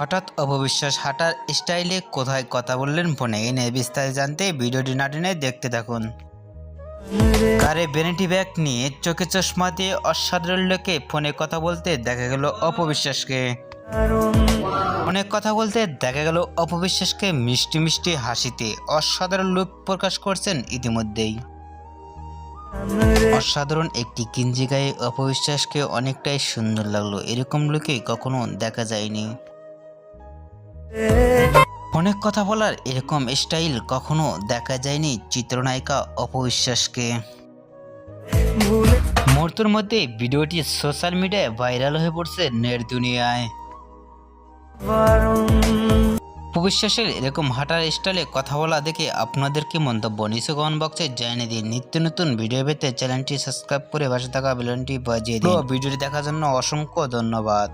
হঠাৎ অপবিশ্বাস হাঁটার স্টাইলে কোথায় কথা বললেন ফোনে? এনে বিস্তারিত জানতে ভিডিওটি না টেনে দেখতে থাকুন। কারে ভ্যানিটি ব্যাগ নিয়ে চোখে চশমা দিয়ে অসাধারণ লোকে ফোনে কথা বলতে দেখা গেল অপবিশ্বাসকে। অনেক কথা বলতে দেখা গেল অপবিশ্বাসকে মিষ্টি মিষ্টি হাসিতে অসাধারণ লোক প্রকাশ করছেন ইতিমধ্যেই। অসাধারণ একটি কিঞ্জি গায়ে অপবিশ্বাসকে অনেকটাই সুন্দর লাগল। এরকম লোকে কখনো দেখা যায়নি। অনেক কথা বলার এরকম স্টাইল কখনো দেখা যায়নি চিত্রনায়িকা অপবিশ্বাসকে। মুহূর্তের মধ্যে ভিডিওটি সোশ্যাল মিডিয়ায় ভাইরাল হয়ে পড়ছে নেট দুনিয়ায়। वारों এরকম হাঁটার স্টাইলে কথা বলা দেখে আপনাদের কি মন্তব্য? নিচে কমেন্ট বক্সে জানিয়ে দিন। নিত্য নতুন ভিডিও পেতে চ্যানেলটি সাবস্ক্রাইব করে পাশে থাকা বেলনটি বাজিয়ে দিন। ভিডিওটি দেখার জন্য অসংখ্য ধন্যবাদ।